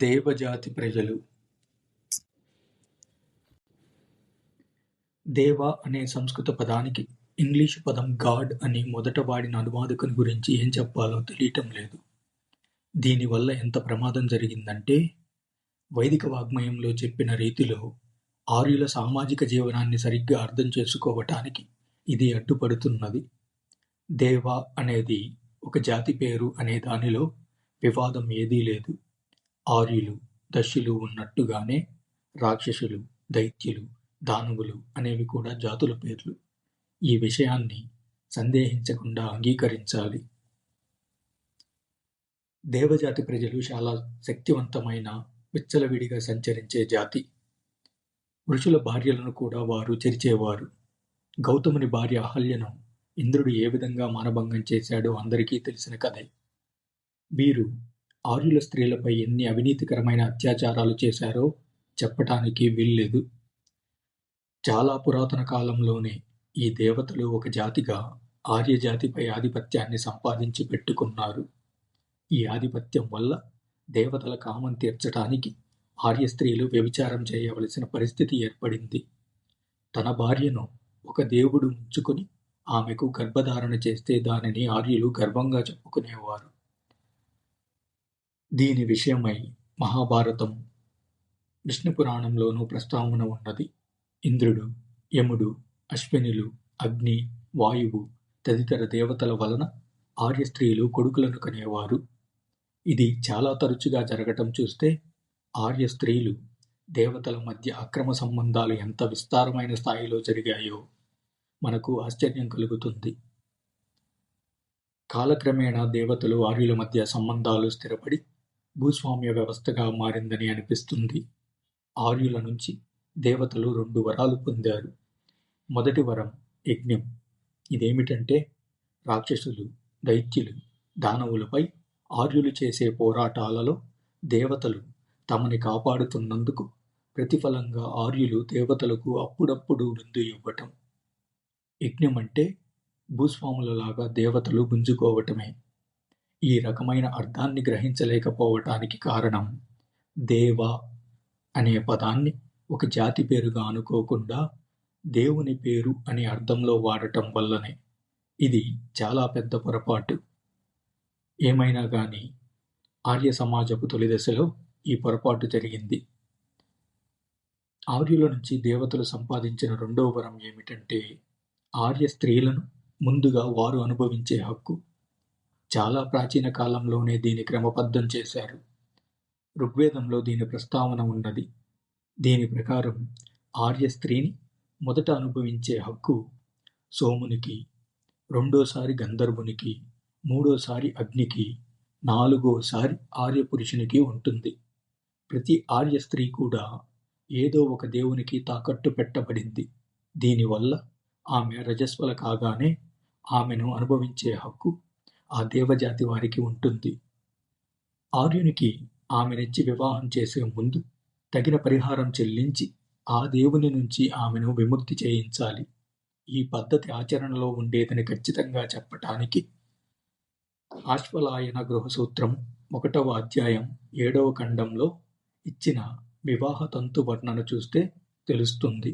దేవజాతి ప్రజలు దేవ అనే సంస్కృత పదానికి ఇంగ్లీషు పదం గాడ్ అని మొదట వాడిన అనువాదకుని గురించి ఏం చెప్పాలో తెలియటం లేదు. దీనివల్ల ఎంత ప్రమాదం జరిగిందంటే వైదిక వాగ్మయంలో చెప్పిన రీతిలో ఆర్యుల సామాజిక జీవనాన్ని సరిగ్గా అర్థం చేసుకోవటానికి ఇది అడ్డుపడుతున్నది. దేవ అనేది ఒక జాతి పేరు అనే దానిలో వివాదం ఏదీ లేదు. ఆర్యులు, దస్యులు ఉన్నట్టుగానే రాక్షసులు, దైత్యులు, దానవులు అనేవి కూడా జాతుల పేర్లు. ఈ విషయాన్ని సందేహించకుండా అంగీకరించాలి. దేవజాతి ప్రజలు చాలా శక్తివంతమైన, విచ్చలవిడిగా సంచరించే జాతి. ఋషుల భార్యలను కూడా వారు చెరిచేవారు. గౌతముని భార్య అహల్యను ఇంద్రుడు ఏ విధంగా మానభంగం చేశాడో అందరికీ తెలిసిన కథే. వీరు ఆర్యుల స్త్రీలపై ఎన్ని అవినీతికరమైన అత్యాచారాలు చేశారో చెప్పటానికి వీల్లేదు. చాలా పురాతన కాలంలోనే ఈ దేవతలు ఒక జాతిగా ఆర్యజాతిపై ఆధిపత్యాన్ని సంపాదించి పెట్టుకున్నారు. ఈ ఆధిపత్యం వల్ల దేవతల కామం తీర్చటానికి ఆర్య స్త్రీలు వ్యభిచారం చేయవలసిన పరిస్థితి ఏర్పడింది. తన భార్యను ఒక దేవుడు ఉంచుకుని ఆమెకు గర్భధారణ చేస్తే దానిని ఆర్యులు గర్వంగా చెప్పుకునేవారు. దీని విషయమై మహాభారతం, విష్ణుపురాణంలోనూ ప్రస్తావన ఉన్నది. ఇంద్రుడు, యముడు, అశ్వినులు, అగ్ని, వాయువు తదితర దేవతల వలన ఆర్య స్త్రీలు కొడుకులను కనేవారు. ఇది చాలా తరచుగా జరగటం చూస్తే ఆర్య స్త్రీలు, దేవతల మధ్య అక్రమ సంబంధాలు ఎంత విస్తారమైన స్థాయిలో జరిగాయో మనకు ఆశ్చర్యం కలుగుతుంది. కాలక్రమేణా దేవతలు ఆర్యుల మధ్య సంబంధాలు స్థిరపడి భూస్వామ్య వ్యవస్థగా మారిందని అనిపిస్తుంది. ఆర్యుల నుంచి దేవతలు రెండు వరాలు పొందారు. మొదటి వరం యజ్ఞం. ఇదేమిటంటే రాక్షసులు, దైత్యులు, దానవులపై ఆర్యులు చేసే పోరాటాలలో దేవతలు తమని కాపాడుతున్నందుకు ప్రతిఫలంగా ఆర్యులు దేవతలకు అప్పుడప్పుడు విందు ఇవ్వటం. యజ్ఞం అంటే భూస్వాములలాగా దేవతలు గుంజుకోవటమే. ఈ రకమైన అర్థాన్ని గ్రహించలేకపోవటానికి కారణం దేవ అనే పదాన్ని ఒక జాతి పేరుగా అనుకోకుండా దేవుని పేరు అనే అర్థంలో వాడటం వల్లనే. ఇది చాలా పెద్ద పొరపాటు. ఏమైనా కానీ ఆర్య సమాజపు తొలిదశలో ఈ పొరపాటు జరిగింది. ఆర్యుల నుంచి దేవతలు సంపాదించిన రెండో వరం ఏమిటంటే ఆర్య స్త్రీలను ముందుగా వారు అనుభవించే హక్కు. చాలా ప్రాచీన కాలంలోనే దీన్ని క్రమబద్ధం చేశారు. ఋగ్వేదంలో దీని ప్రస్తావన ఉన్నది. దీని ప్రకారం ఆర్య స్త్రీని మొదట అనుభవించే హక్కు సోమునికి, రెండోసారి గంధర్వునికి, మూడోసారి అగ్నికి, నాలుగోసారి ఆర్య పురుషునికి ఉంటుంది. ప్రతి ఆర్య స్త్రీ కూడా ఏదో ఒక దేవునికి తాకట్టు పెట్టబడింది. దీనివల్ల ఆమె రజస్వల కాగానే ఆమెను అనుభవించే హక్కు ఆ దేవజాతి వారికి ఉంటుంది. ఆర్యునికి ఆమెనిచ్చి వివాహం చేసే ముందు తగిన పరిహారం చెల్లించి ఆ దేవుని నుంచి ఆమెను విముక్తి చేయించాలి. ఈ పద్ధతి ఆచరణలో ఉండేదని ఖచ్చితంగా చెప్పటానికి ఆశ్వలాయన గృహసూత్రం ఒకటవ అధ్యాయం ఏడవ ఖండంలో ఇచ్చిన వివాహ తంతు వర్ణన చూస్తే తెలుస్తుంది.